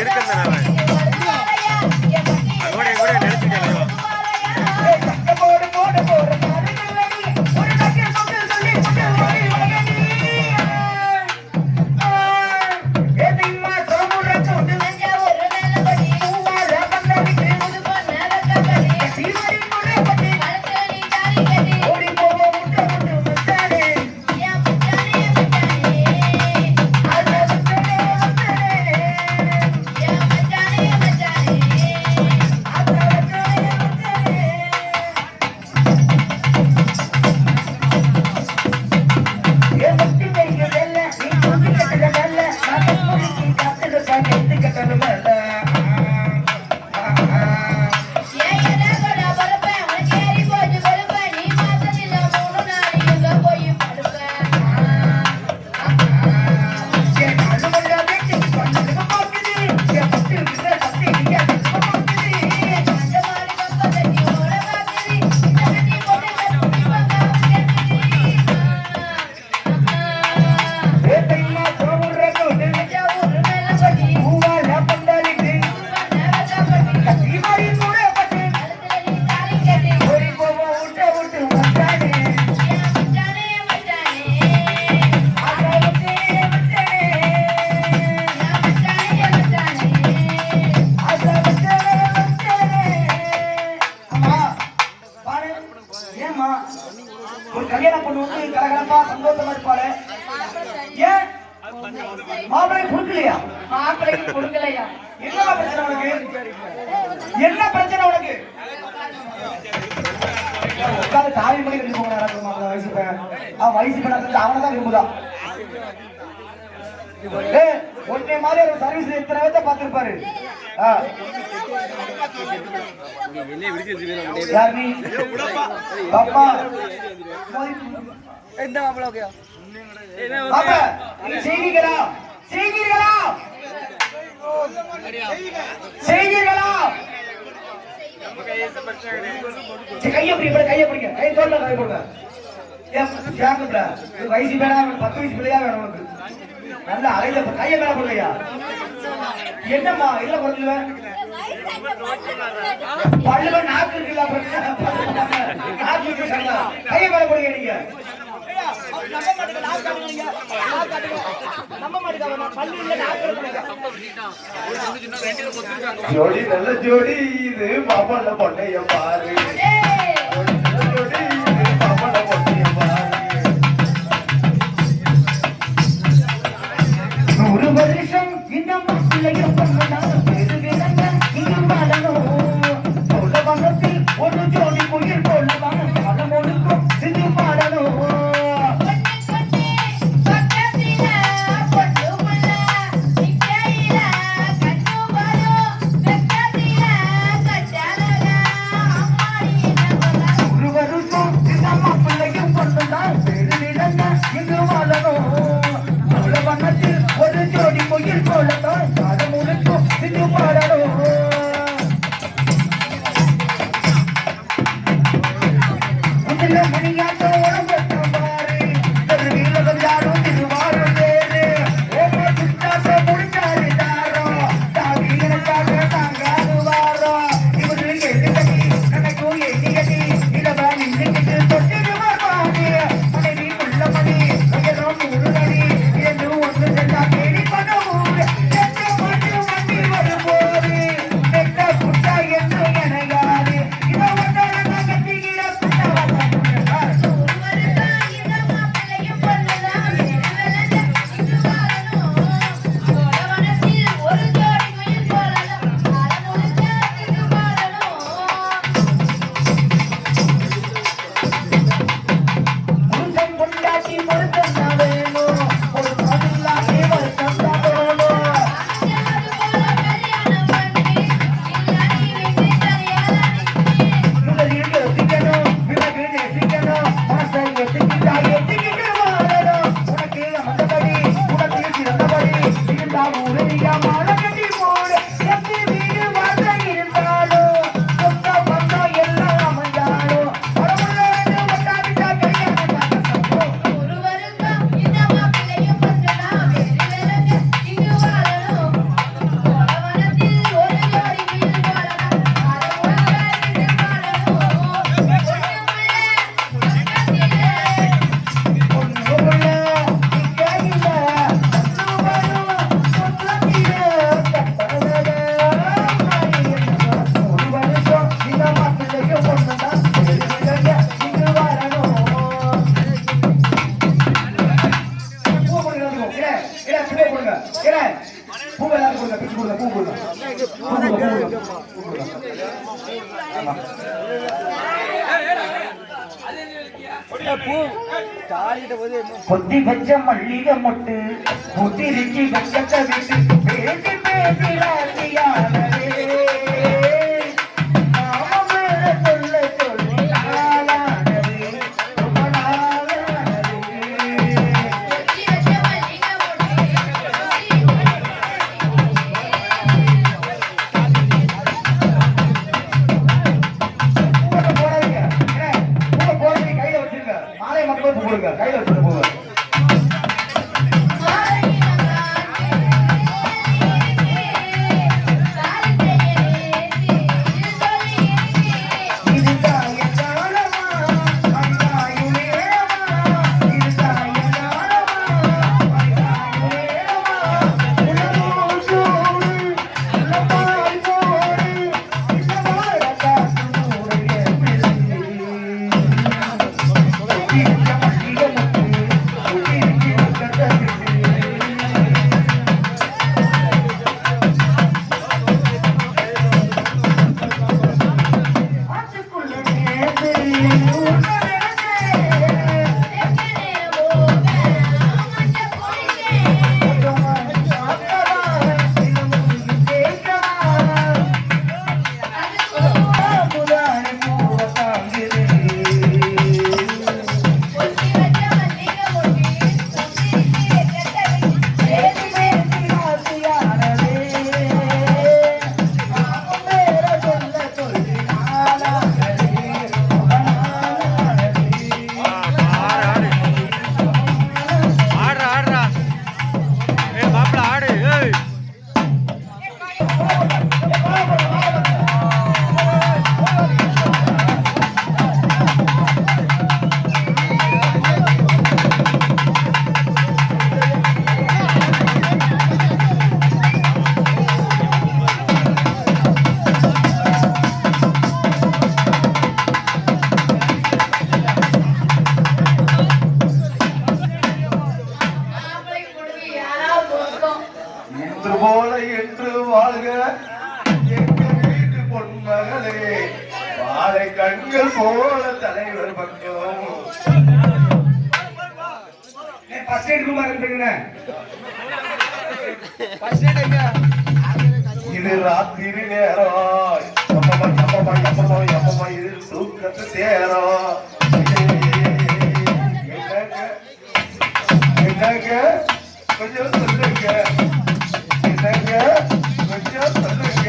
இருக்கிறதுனால மாப்பிள்ளை கொடுக்கலையா? மாப்பிள்ளைக்கு கொடுக்கலையா? என்னமா பிரச்சனை உனக்கு? என்ன பிரச்சனை உனக்கு? உட்காந்து கட்டி போங்க யாராவது மாப்பிள்ளை வயசு பையன் அவன் வயசு பையன் அவனை தான் விரும்புதான் உன்னை மாதிரி ஒரு சர்வீஸ் எத்தனை பேர்த்த பார்த்திருப்பாரு? ஆ. யார் நீ பாப்பா. செய்வீங்களா செய்வீர்களா செய்வீர்களா சரி, கையை பிடி இப்படி கையை பிடிங்க. கை தோல்ல கை போடுங்க வயசு பேரா பத்து வயசு பிள்ளையா வேணும் உனக்கு. நல்ல அலையில கையை மேல போடுங்கய்யா என்னம்மா இல்ல குறைஞ்சுவேன் பல்லுல நாக்கு இருக்குல்ல? நாக்கு இருக்கு? கையை மேல போடுங்க நீங்க? ஜோடி நல்ல ஜோடி இது மாமல்ல பொண்ணைய பாரு. ஒரு ஜோடி கொத்தி வச்ச மல்லிகை மொட்டு முத்திரிச்சு வச்ச வீட்டு பேசி பேசி ராசியானதே போடுங்க கையில வச்சுட்டு போங்க போல தலைவர் பக்கம். ஃபர்ஸ்ட் எய்ட் ரூமா இருக்குங்க இது ராத்திரி நேரம். எப்பமா எப்பமா எப்பமா எப்பமா இது தூக்கத்து தேரம். என்னங்க? என்னங்க? கொஞ்சம் சொல்லுங்க. என்னங்க? கொஞ்சம் சொல்லுங்க.